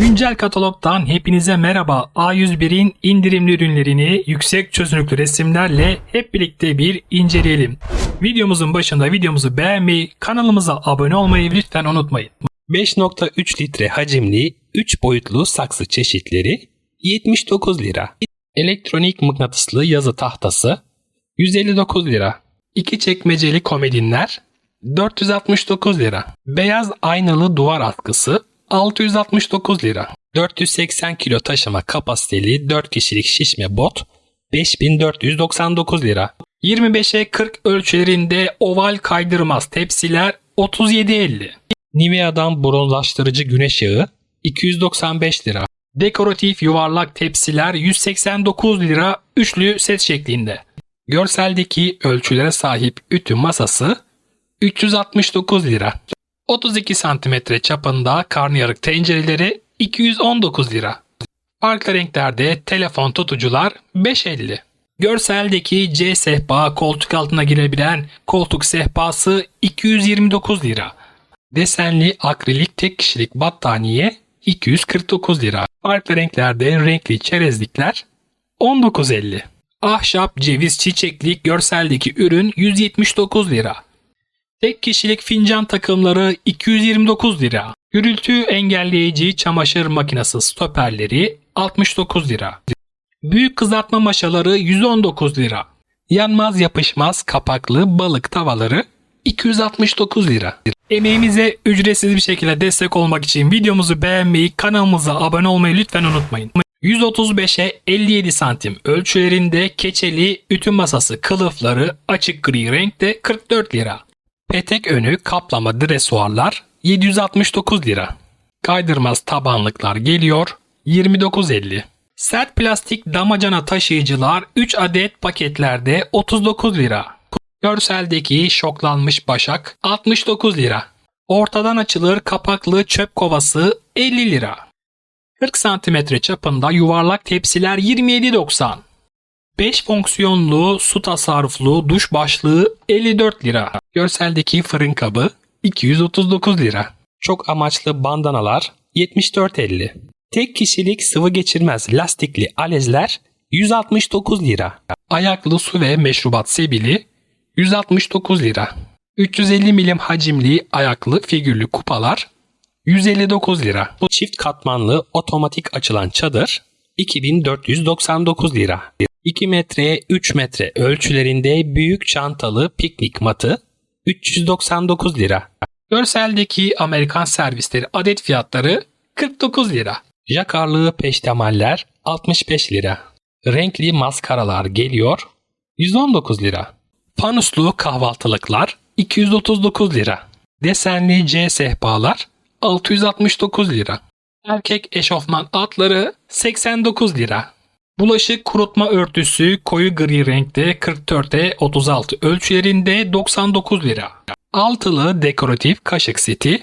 Güncel katalogdan hepinize merhaba. A101'in indirimli ürünlerini yüksek çözünürlüklü resimlerle hep birlikte bir inceleyelim. Videomuzun başında videomuzu beğenmeyi, kanalımıza abone olmayı lütfen unutmayın. 5.3 litre hacimli 3 boyutlu saksı çeşitleri 79 lira. Elektronik mıknatıslı yazı tahtası 159 lira. İki çekmeceli komodinler 469 lira. Beyaz aynalı duvar askısı 669 lira. 480 kilo taşıma kapasiteli 4 kişilik şişme bot 5499 lira. 25'e 40 ölçülerinde oval kaydırmaz tepsiler 37.50. Nivea'dan bronzlaştırıcı güneş yağı 295 lira. Dekoratif yuvarlak tepsiler 189 lira üçlü set şeklinde. Görseldeki ölçülere sahip ütü masası 369 lira. 32 cm çapında karnıyarık tencereleri 219 lira. Farklı renklerde telefon tutucular 5.50. Görseldeki C sehpa koltuk altına girebilen koltuk sehpası 229 lira. Desenli akrilik tek kişilik battaniye 249 lira. Farklı renklerde renkli çerezlikler 19.50. Ahşap ceviz çiçeklik görseldeki ürün 179 lira. Tek kişilik fincan takımları 229 lira. Gürültü engelleyici çamaşır makinesi stoperleri 69 lira. Büyük kızartma maşaları 119 lira. Yanmaz yapışmaz kapaklı balık tavaları 269 lira. Emeğimize ücretsiz bir şekilde destek olmak için videomuzu beğenmeyi, kanalımıza abone olmayı lütfen unutmayın. 135'e 57 santim ölçülerinde keçeli ütü masası kılıfları açık gri renkte 44 lira. Petek önü kaplama dresuarlar 769 lira. Kaydırmaz tabanlıklar geliyor 29.50. Sert plastik damacana taşıyıcılar 3 adet paketlerde 39 lira. Görseldeki şoklanmış başak 69 lira. Ortadan açılır kapaklı çöp kovası 50 lira. 40 cm çapında yuvarlak tepsiler 27.90. 5 fonksiyonlu su tasarruflu duş başlığı 54 lira. Görseldeki fırın kabı 239 lira. Çok amaçlı bandanalar 74.50. Tek kişilik sıvı geçirmez lastikli alezler 169 lira. Ayaklı su ve meşrubat sebili 169 lira. 350 milim hacimli ayaklı figürlü kupalar 159 lira. Bu çift katmanlı otomatik açılan çadır 2499 lira. 2 metreye 3 metre ölçülerinde büyük çantalı piknik matı 399 lira. Görseldeki Amerikan servisleri adet fiyatları 49 lira. Jakarlı peştemaller 65 lira. Renkli maskaralar geliyor 119 lira. Fanuslu kahvaltılıklar 239 lira. Desenli C sehpalar 669 lira. Erkek eşofman atları 89 lira. Bulaşık kurutma örtüsü koyu gri renkte 44'e 36 ölçülerinde 99 lira. Altılı dekoratif kaşık seti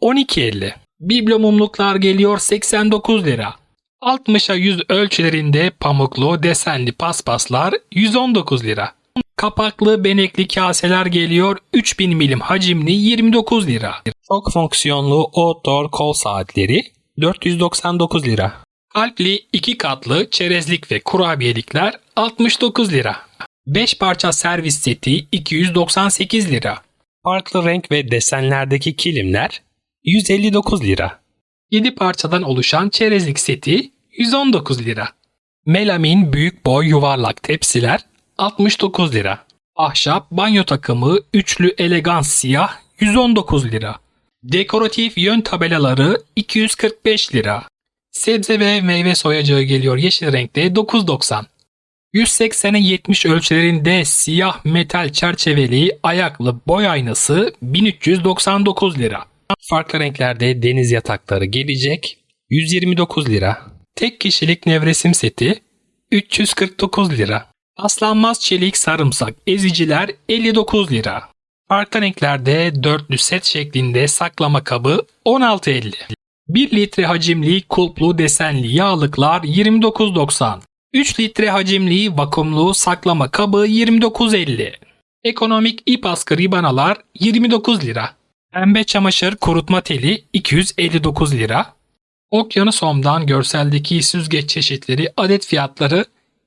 12.50. Biblo mumluklar geliyor 89 lira. 60'a 100 ölçülerinde pamuklu desenli paspaslar 119 lira. Kapaklı benekli kaseler geliyor 3000 milim hacimli 29 lira. Çok fonksiyonlu outdoor kol saatleri 499 lira. Kalpli iki katlı çerezlik ve kurabiyelikler 69 lira. 5 parça servis seti 298 lira. Farklı renk ve desenlerdeki kilimler 159 lira. 7 parçadan oluşan çerezlik seti 119 lira. Melamin büyük boy yuvarlak tepsiler 69 lira. Ahşap banyo takımı üçlü elegans siyah 119 lira. Dekoratif yön tabelaları 245 lira. Sebze ve meyve soyacağı geliyor yeşil renkte 9.90. 180'e 70 ölçülerinde siyah metal çerçeveli ayaklı boy aynası 1399 lira. Farklı renklerde deniz yatakları gelecek 129 lira. Tek kişilik nevresim seti 349 lira. Aslanmaz çelik sarımsak eziciler 59 lira. Farklı renklerde dörtlü set şeklinde saklama kabı 16.50. 1 litre hacimli kulplu desenli yağlıklar 29.90. 3 litre hacimli vakumlu saklama kabı 29.50. Ekonomik ip askı ribanalar 29 lira. Pembe çamaşır kurutma teli 259 lira. Okyanus Home'dan görseldeki süzgeç çeşitleri adet fiyatları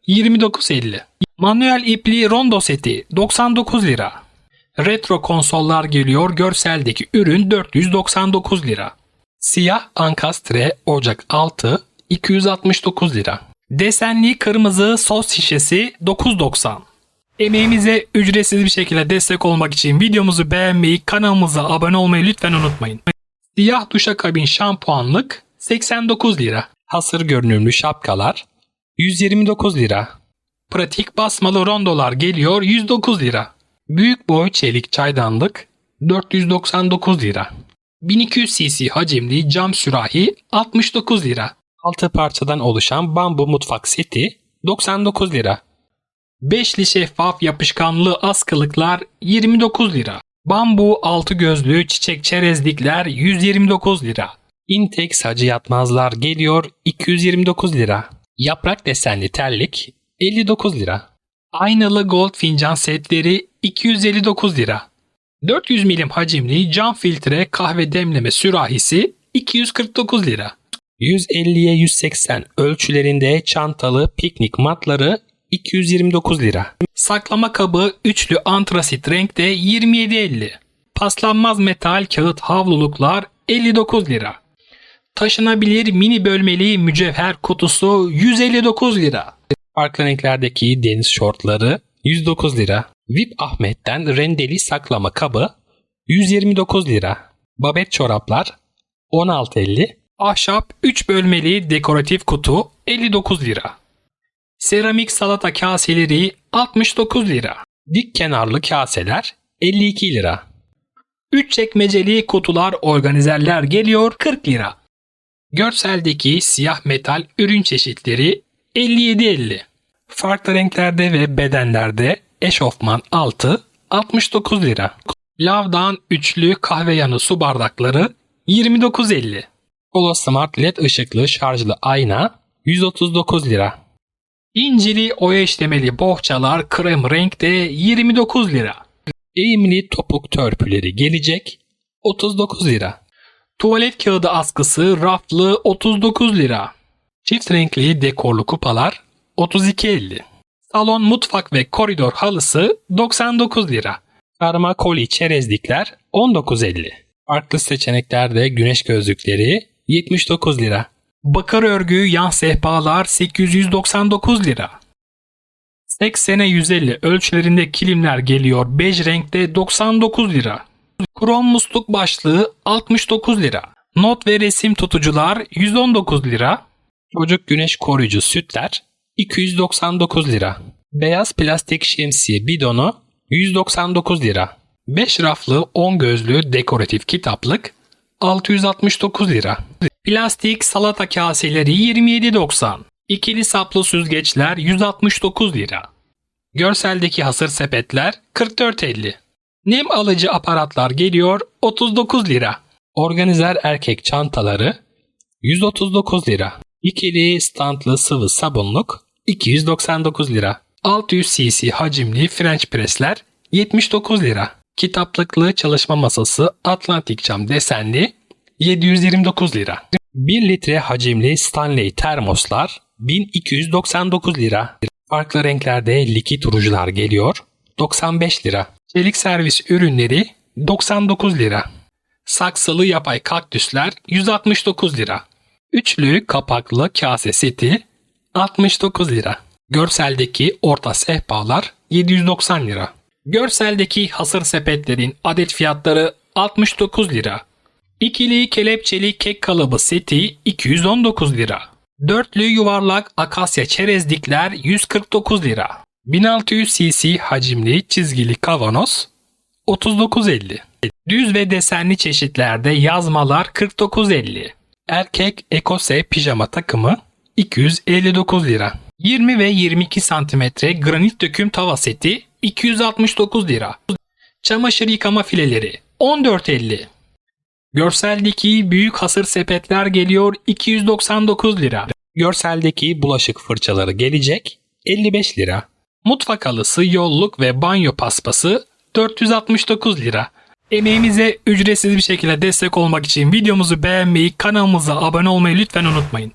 29.50. Manuel ipli rondo seti 99 lira. Retro konsollar geliyor görseldeki ürün 499 lira. Siyah ankastre ocak 6 269 lira. Desenli kırmızı sos şişesi 9.90. Emeğimize ücretsiz bir şekilde destek olmak için videomuzu beğenmeyi, kanalımıza abone olmayı lütfen unutmayın. Siyah duşakabin şampuanlık 89 lira. Hasır görünümlü şapkalar 129 lira. Pratik basmalı rondolar geliyor 109 lira. Büyük boy çelik çaydanlık 499 lira. 1200 cc hacimli cam sürahi 69 lira. 6 parçadan oluşan bambu mutfak seti 99 lira. Beşli şeffaf yapışkanlı askılıklar 29 lira. Bambu altı gözlü çiçek çerezlikler 129 lira. Intex hacı yatmazlar geliyor 229 lira. Yaprak desenli terlik 59 lira. Aynalı gold fincan setleri 259 lira. 400 milim hacimli cam filtre kahve demleme sürahisi 249 lira. 150'ye 180 ölçülerinde çantalı piknik matları 229 lira. Saklama kabı üçlü antrasit renkte 27.50. Paslanmaz metal kağıt havluluklar 59 lira. Taşınabilir mini bölmeli mücevher kutusu 159 lira. Farklı renklerdeki deniz şortları 109 lira. VIP Ahmet'ten rendeli saklama kabı 129 lira. Babet çoraplar 16.50. Ahşap 3 bölmeli dekoratif kutu 59 lira. Seramik salata kaseleri 69 lira. Dik kenarlı kaseler 52 lira. 3 çekmeceli kutular organizerler geliyor 40 lira. Görseldeki siyah metal ürün çeşitleri 57.50. Farklı renklerde ve bedenlerde eşofman altı 69 lira. Lavdan üçlü kahve yanı su bardakları 29.50. Polo Smart LED ışıklı şarjlı ayna 139 lira. İncili oya işlemeli bohçalar krem renkte 29 lira. Eğimli topuk törpüleri gelecek 39 lira. Tuvalet kağıdı askısı raflı 39 lira. Çift renkli dekorlu kupalar 32.50. Salon mutfak ve koridor halısı 99 lira. Karma koli çerezlikler 19.50. Farklı seçeneklerde güneş gözlükleri 79 lira. Bakır örgü yan sehpalar 899 lira. 80'e 150 ölçülerinde kilimler geliyor bej renkte 99 lira. Krom musluk başlığı 69 lira. Not ve resim tutucular 119 lira. Çocuk güneş koruyucu sütler 299 lira. Beyaz plastik şemsiye bidonu 199 lira. 5 raflı 10 gözlü dekoratif kitaplık 669 lira. Plastik salata kaseleri 27.90. İkili saplı süzgeçler 169 lira. Görseldeki hasır sepetler 44.50. Nem alıcı aparatlar geliyor 39 lira. Organizer erkek çantaları 139 lira. İkili standlı sıvı sabunluk 299 lira. 600 cc hacimli French presler 79 lira. Kitaplıklı çalışma masası Atlantik cam desenli 729 lira. 1 litre hacimli Stanley termoslar 1299 lira. Farklı renklerde likit rujular geliyor 95 lira. Çelik servis ürünleri 99 lira. Saksılı yapay kaktüsler 169 lira. Üçlü kapaklı kase seti 69 lira. Görseldeki orta sehpalar 790 lira. Görseldeki hasır sepetlerin adet fiyatları 69 lira. İkili kelepçeli kek kalıbı seti 219 lira. Dörtlü yuvarlak akasya çerezlikler 149 lira. 1600 cc hacimli çizgili kavanoz 39.50. Düz ve desenli çeşitlerde yazmalar 49.50. Erkek ekose pijama takımı 259 lira. 20 ve 22 santimetre granit döküm tava seti 269 lira. Çamaşır yıkama fileleri 14.50. Görseldeki büyük hasır sepetler geliyor 299 lira. Görseldeki bulaşık fırçaları gelecek 55 lira. Mutfak halısı, yolluk ve banyo paspası 469 lira. Emeğimize ücretsiz bir şekilde destek olmak için videomuzu beğenmeyi, kanalımıza abone olmayı lütfen unutmayın.